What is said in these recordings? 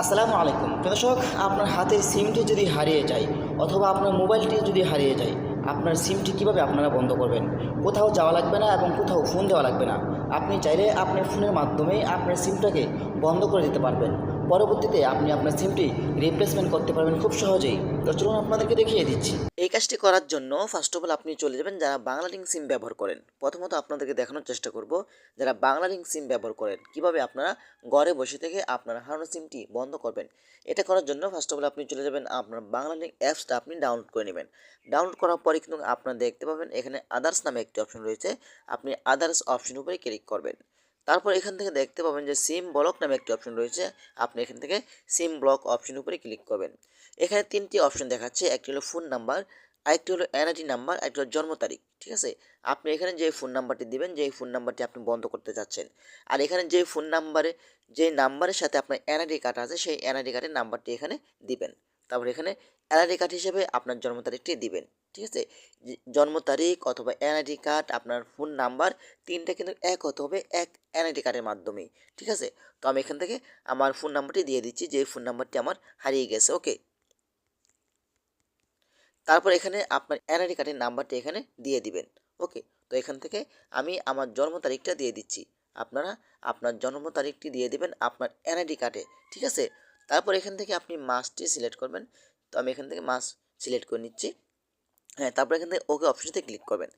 আসসালামু আলাইকুম। দর্শক, আপনার হাতের সিমটি যদি হারিয়ে যায় অথবা আপনার মোবাইলটি যদি হারিয়ে যায়, আপনার সিমটি কীভাবে আপনারা বন্ধ করবেন? কোথাও যাওয়া লাগবে না এবং কোথাও ফোন দেওয়া লাগবে না। আপনি চাইলে আপনার ফোনের মাধ্যমেই আপনার সিমটাকে বন্ধ করে দিতে পারবেন। পরবর্তীতে আপনি আপনার সিমটি রিপ্লেসমেন্ট করতে পারবেন খুব সহজেই। তো চলুন আপনাদেরকে দেখিয়ে দিচ্ছি। এই কাজটি করার জন্য ফার্স্ট অফ অল আপনি চলে যাবেন যারা বাংলা লিঙ্ক সিম ব্যবহার করেন। প্রথমত আপনাদেরকে দেখানোর চেষ্টা করব যারা বাংলা লিঙ্ক সিম ব্যবহার করেন, কীভাবে আপনারা ঘরে বসে থেকে আপনার হারানো সিমটি বন্ধ করবেন। এটা করার জন্য ফার্স্ট অফ অল আপনি চলে যাবেন, আপনার বাংলা লিঙ্ক অ্যাপসটা আপনি ডাউনলোড করে নেবেন। ডাউনলোড করার পরে কিন্তু আপনারা দেখতে পাবেন এখানে আদার্স নামে একটি অপশন রয়েছে। আপনি আদার্স অপশন উপরে ক্লিক করবেন। তারপর এখান থেকে দেখতে পাবেন যে সিম ব্লক নামে একটি অপশন রয়েছে। আপনি এখান থেকে সিম ব্লক অপশন উপরে ক্লিক করবেন। এখানে তিনটি অপশন দেখাচ্ছে, একটি হলো ফোন নাম্বার আরেকটি হলো এনআইডি নাম্বার আরেকটি হলো জন্ম তারিখ, ঠিক আছে? আপনি এখানে যে ফোন নাম্বারটি দিবেন যে ফোন নাম্বারটি আপনি বন্ধ করতে চাচ্ছেন। আর এখানে যে ফোন নাম্বারে যে নাম্বারের সাথে আপনার এনআইডি কার্ড আছে, সেই এনআইডি কার্ডের নাম্বারটি এখানে দিবেন। তারপর এখানে এনআইডি কার্ড হিসেবে আপনার জন্ম তারিখটি দিবেন। ঠিক আছে? জন্ম তারিখ অথবা এনআইডি কার্ড, আপনার ফোন নাম্বার, তিনটা কিন্তু এক হতে হবে এক এনআইডি কার্ডের মাধ্যমেই। ঠিক আছে? তো আমি এখান থেকে আমার ফোন নাম্বারটি দিয়ে দিচ্ছি, যে ফোন নাম্বারটি আমার হারিয়ে গেছে, ওকে? তারপর এখানে আপনার এনআইডি কার্ডের নাম্বারটি এখানে দিয়ে দিবেন, ওকে? তো এখান থেকে আমি আমার জন্ম তারিখটা দিয়ে দিচ্ছি। আপনারা আপনার জন্ম তারিখটি দিয়ে দিবেন আপনার এনআইডি কার্ডে, ঠিক আছে? তারপর এখান থেকে আপনি মাসটি সিলেক্ট করবেন। তো আমি এখান থেকে মাস সিলেক্ট করে নিচ্ছি। হ্যাঁ তারপর এখান থেকে ওকে অপশনতে ক্লিক করবেন।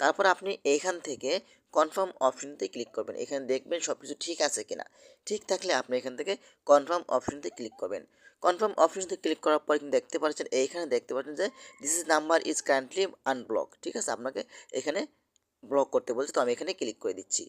তারপর আপনি এইখান থেকে কনফার্ম অপশনতে ক্লিক করবেন। এখানে দেখবেন সব কিছু ঠিক আছে কিনা। ঠিক থাকলে আপনি এখান থেকে কনফার্ম অপশনতে ক্লিক করবেন। কনফার্ম অপশনতে ক্লিক করার পর কিন্তু দেখতে পাচ্ছেন, এইখানে দেখতে পাচ্ছেন যে this is number is currently unblock ঠিক আছে? আপনাকে এখানে ব্লক করতে বলছে, তো আমি এখানে ক্লিক করে দিচ্ছি।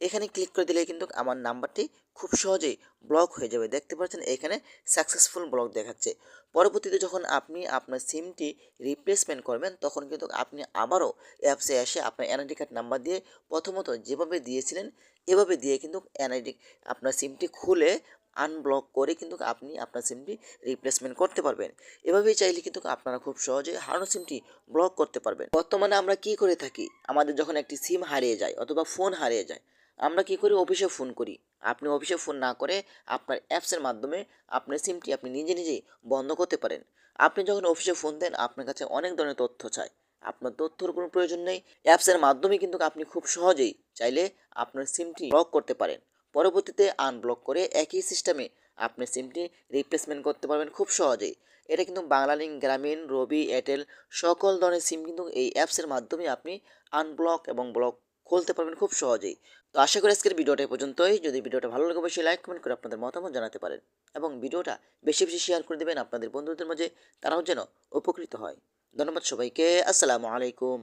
এখানে ক্লিক করে দিলে কিন্তু আমার নাম্বারটি খুব সহজেই ব্লক হয়ে যাবে। দেখতে পাচ্ছেন এখানে সাকসেসফুল ব্লক দেখাচ্ছে। পরবর্তীতে যখন আপনি আপনার সিমটি রিপ্লেসমেন্ট করবেন, তখন কিন্তু আপনি আবারও অ্যাপসে এসে আপনার এনআইডি কার্ড নাম্বার দিয়ে প্রথমত যেভাবে দিয়েছিলেন, এভাবে দিয়ে কিন্তু এনআইডি আপনার সিমটি খুলে আনব্লক করে কিন্তু আপনি আপনার সিমটি রিপ্লেসমেন্ট করতে পারবেন। এভাবেই চাইলে কিন্তু আপনারা খুব সহজে হারানো সিমটি ব্লক করতে পারবেন। বর্তমানে আমরা কি করে থাকি? আমাদের যখন একটি সিম হারিয়ে যায় অথবা ফোন হারিয়ে যায় আমরা কি করি? অফিসে ফোন করি। আপনি অফিসে ফোন না করে আপনার অ্যাপসের মাধ্যমে আপনার সিমটি আপনি নিজে নিজেই বন্ধ করতে পারেন। আপনি যখন অফিসে ফোন দেন, আপনার কাছে অনেক ধরনের তথ্য চায় আপনার তথ্যর কোনো প্রয়োজন নেই। অ্যাপসের মাধ্যমে কিন্তু আপনি খুব সহজেই চাইলে আপনার সিমটি ব্লক করতে পারেন। পরবর্তীতে আনব্লক করে একই সিস্টেমে আপনি সিমটি রিপ্লেসমেন্ট করতে পারবেন খুব সহজেই। এটা কিন্তু বাংলালিঙ্ক গ্রামীণ, রবি, এয়ারটেল সকল ধরনের সিম কিন্তু এই অ্যাপসের মাধ্যমে আপনি আনব্লক এবং ব্লক খুলতে পারবেন খুব সহজেই। তো আশা করি আজকের ভিডিওটা পর্যন্তই। যদি ভিডিওটা ভালো লাগে, অবশ্যই লাইক কমেন্ট করে আপনাদের মতামত জানাতে পারেন এবং ভিডিওটা বেশি বেশি শেয়ার করে দেবেন আপনাদের বন্ধুদের মাঝে, তারাও যেন উপকৃত হয়। ধন্যবাদ সবাইকে। আসসালামু আলাইকুম।